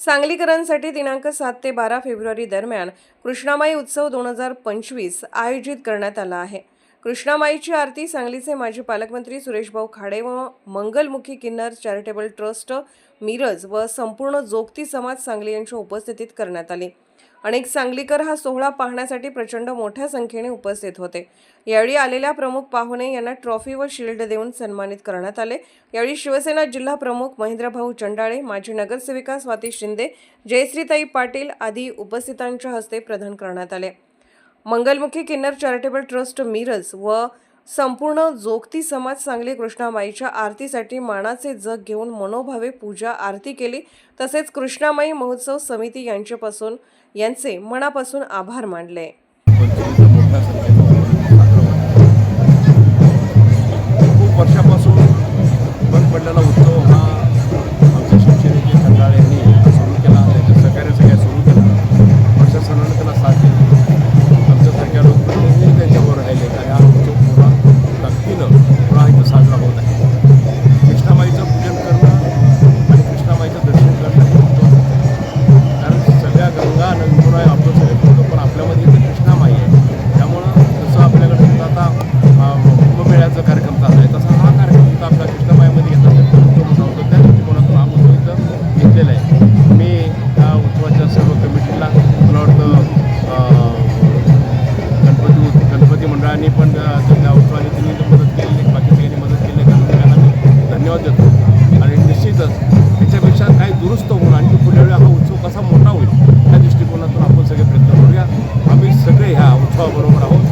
सांगलीकरांसाठी दिनांक सात ते बारा फेब्रुवारी दरम्यान कृष्णामाई उत्सव दोन हजार पंचवीस आयोजित करण्यात आला आहे. कृष्णामाईची आरती सांगलीचे माजी पालकमंत्री सुरेशभाऊ खाडे व मंगलमुखी किन्नर चॅरिटेबल ट्रस्ट मिरज व संपूर्ण जोगती समाज सांगली यांच्या उपस्थितीत करण्यात आली. अनेक सांगलीकर हा सोहळा पाहण्यासाठी प्रचंड मोठ्या संख्येने उपस्थित होते. यावेळी आलेल्या प्रमुख पाहुणे यांना ट्रॉफी व शिल्ड देऊन सन्मानित करण्यात आले. यावेळी शिवसेना जिल्हा प्रमुख महेंद्रभाऊ चंडाळे माजी नगरसेविका स्वाती शिंदे जयश्रीताई पाटील आदी उपस्थितांच्या हस्ते प्रदान करण्यात आले. मंगलमुखी किन्नर चॅरिटेबल ट्रस्ट मिरज व संपूर्ण जोगती समाज सांगली कृष्णामाईच्या आरतीसाठी मानाचे जग घेऊन मनोभावे पूजा आरती केली. तसेच कृष्णामाई महोत्सव समिती यांच्यापासून यांचे मनापासून आभार मानले. त्यांना उठवा आणि त्यांनी मदत केली बाकी सगळ्यांनी मदत केली त्यामुळे त्यांना मी धन्यवाद देतो. आणि निश्चितच त्याच्यापेक्षा काही दुरुस्त होऊन आणि पुढल्या वेळी हा उत्सव कसा मोठा होईल त्या दृष्टिकोनातून आपण सगळे प्रयत्न करूया. आम्ही सगळे ह्या उत्सवाबरोबर आहोत.